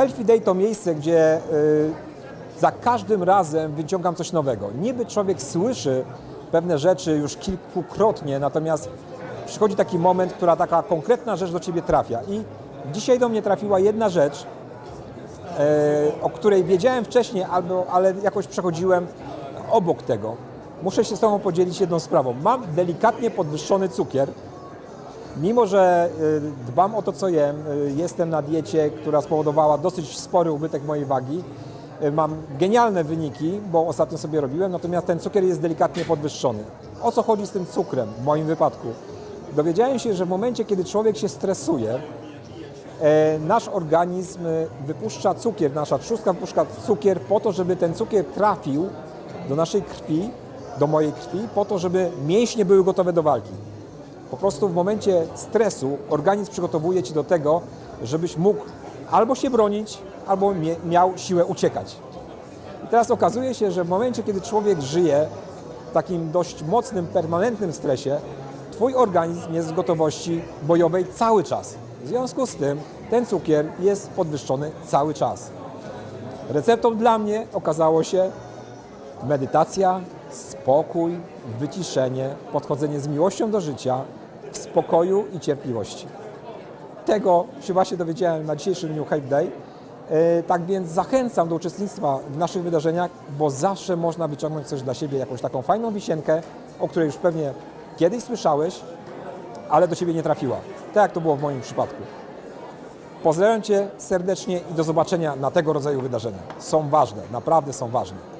Healthy Day to miejsce, gdzie y, za każdym razem wyciągam coś nowego. Niby człowiek słyszy pewne rzeczy już kilkukrotnie, natomiast przychodzi taki moment, która taka konkretna rzecz do ciebie trafia. I dzisiaj do mnie trafiła jedna rzecz, e, o której wiedziałem wcześniej, albo, ale jakoś przechodziłem obok tego. Muszę się z Tobą podzielić jedną sprawą. Mam delikatnie podwyższony cukier, Mimo, że y, dbam o to, co jem, y, jestem na diecie, która spowodowała dosyć spory ubytek mojej wagi, y, mam genialne wyniki, bo ostatnio sobie robiłem, natomiast ten cukier jest delikatnie podwyższony. O co chodzi z tym cukrem w moim wypadku? Dowiedziałem się, że w momencie, kiedy człowiek się stresuje, e, nasz organizm wypuszcza cukier, nasza trzustka wypuszcza cukier po to, żeby ten cukier trafił do naszej krwi, do mojej krwi, po to, żeby mięśnie były gotowe do walki. Po prostu w momencie stresu organizm przygotowuje Ci do tego, żebyś mógł albo się bronić, albo miał siłę uciekać. I teraz okazuje się, że w momencie, kiedy człowiek żyje w takim dość mocnym, permanentnym stresie, Twój organizm jest w gotowości bojowej cały czas. W związku z tym ten cukier jest podwyższony cały czas. Receptą dla mnie okazało się medytacja, spokój, wyciszenie, podchodzenie z miłością do życia, w spokoju i cierpliwości. Tego się właśnie dowiedziałem na dzisiejszym dniu Hype Day. E, Tak więc zachęcam do uczestnictwa w naszych wydarzeniach, bo zawsze można wyciągnąć coś dla siebie, jakąś taką fajną wisienkę, o której już pewnie kiedyś słyszałeś, ale do Ciebie nie trafiła. Tak jak to było w moim przypadku. Pozdrawiam Cię serdecznie i do zobaczenia na tego rodzaju wydarzeniach. Są ważne, naprawdę są ważne.